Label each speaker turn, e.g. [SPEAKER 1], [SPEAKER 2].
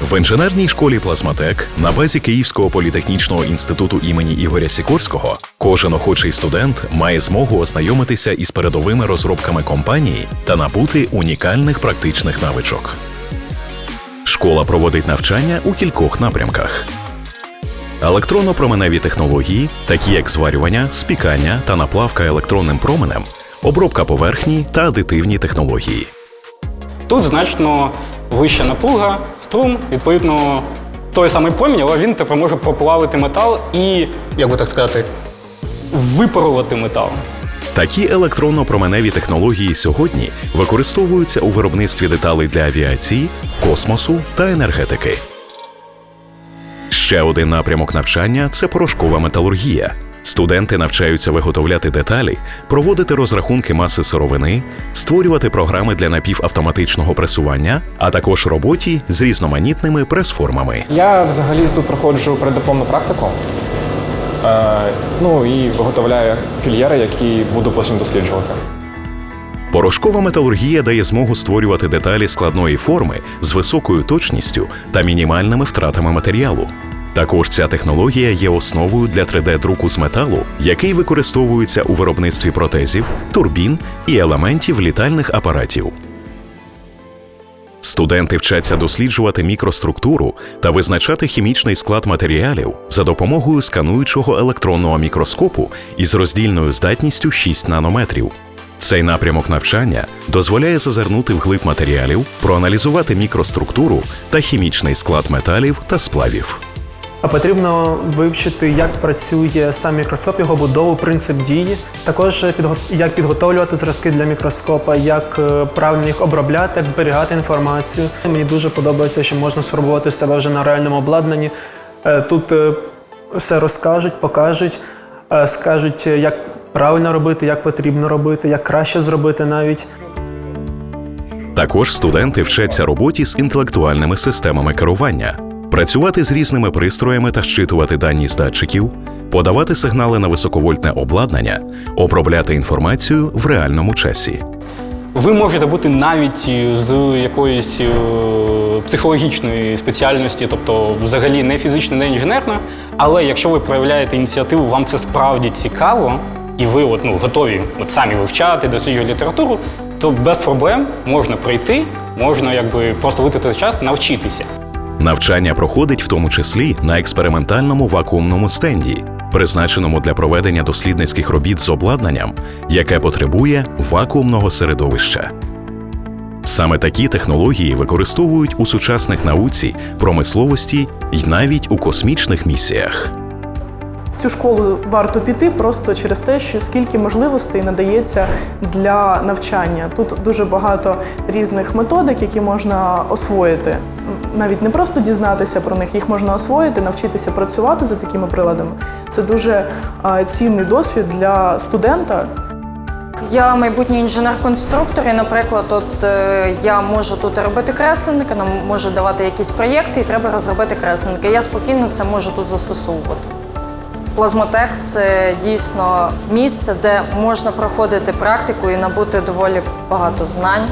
[SPEAKER 1] В інженерній школі Плазматек на базі Київського політехнічного інституту імені Ігоря Сікорського кожен охочий студент має змогу ознайомитися із передовими розробками компанії та набути унікальних практичних навичок. Школа проводить навчання у кількох напрямках. Електронно-променеві технології, такі як зварювання, спікання та наплавка електронним променем, обробка поверхні та адитивні технології.
[SPEAKER 2] Тут значно вища напруга, струм, відповідно, той самий промінь, але він тепер може проплавити метал і, як би так сказати, випарувати метал.
[SPEAKER 1] Такі електронно-променеві технології сьогодні використовуються у виробництві деталей для авіації, космосу та енергетики. Ще один напрямок навчання це порошкова металургія. Студенти навчаються виготовляти деталі, проводити розрахунки маси сировини, створювати програми для напівавтоматичного пресування, а також роботі з різноманітними прес-формами.
[SPEAKER 3] Я взагалі тут проходжу преддипломну практику. Е, ну і виготовляю фільєри, які буду потім досліджувати.
[SPEAKER 1] Порошкова металургія дає змогу створювати деталі складної форми з високою точністю та мінімальними втратами матеріалу. Також ця технологія є основою для 3D-друку з металу, який використовується у виробництві протезів, турбін і елементів літальних апаратів. Студенти вчаться досліджувати мікроструктуру та визначати хімічний склад матеріалів за допомогою скануючого електронного мікроскопу із роздільною здатністю 6 нанометрів. Цей напрямок навчання дозволяє зазирнути вглиб матеріалів, проаналізувати мікроструктуру та хімічний склад металів та сплавів.
[SPEAKER 4] А Потрібно вивчити, як працює сам мікроскоп, його будову, принцип дії. Також як підготовлювати зразки для мікроскопа, як е, правильно їх обробляти, як зберігати інформацію. Мені дуже подобається, що можна спробувати себе вже на реальному обладнанні. Е, Тут е, все розкажуть, покажуть, скажуть, як правильно робити, як потрібно робити, як краще зробити навіть.
[SPEAKER 1] Також студенти вчаться роботі з інтелектуальними системами керування, працювати з різними пристроями та щитувати дані з датчиків, подавати сигнали на високовольтне обладнання, обробляти інформацію в реальному часі.
[SPEAKER 2] Ви можете бути навіть е, з якоїсь е, психологічної спеціальності, тобто взагалі не фізична, не інженерна. Але якщо ви проявляєте ініціативу, вам це справді цікаво, і ви от, ну, готові от самі вивчати, досліджувати літературу, то без проблем можна прийти, можна якби просто витратити час, навчитися.
[SPEAKER 1] Навчання проходить в тому числі на експериментальному вакуумному стенді, призначеному для проведення дослідницьких робіт з обладнанням, яке потребує вакуумного середовища. Саме такі технології використовують у сучасних науці, промисловості й навіть у космічних місіях.
[SPEAKER 5] Цю школу варто піти просто через те, що скільки можливостей надається для навчання. Тут дуже багато різних методик, які можна освоїти. Навіть не просто дізнатися про них, їх можна освоїти, навчитися працювати за такими приладами. Це дуже цінний досвід для студента,
[SPEAKER 6] Я майбутній інженер-конструктор, і, наприклад, от е, я можу тут робити кресленники, нам можуть давати якісь проєкти, і треба розробити кресленники. Я спокійно це можу тут застосовувати. Плазмотек це дійсно місце, де можна проходити практику і набути доволі багато знань.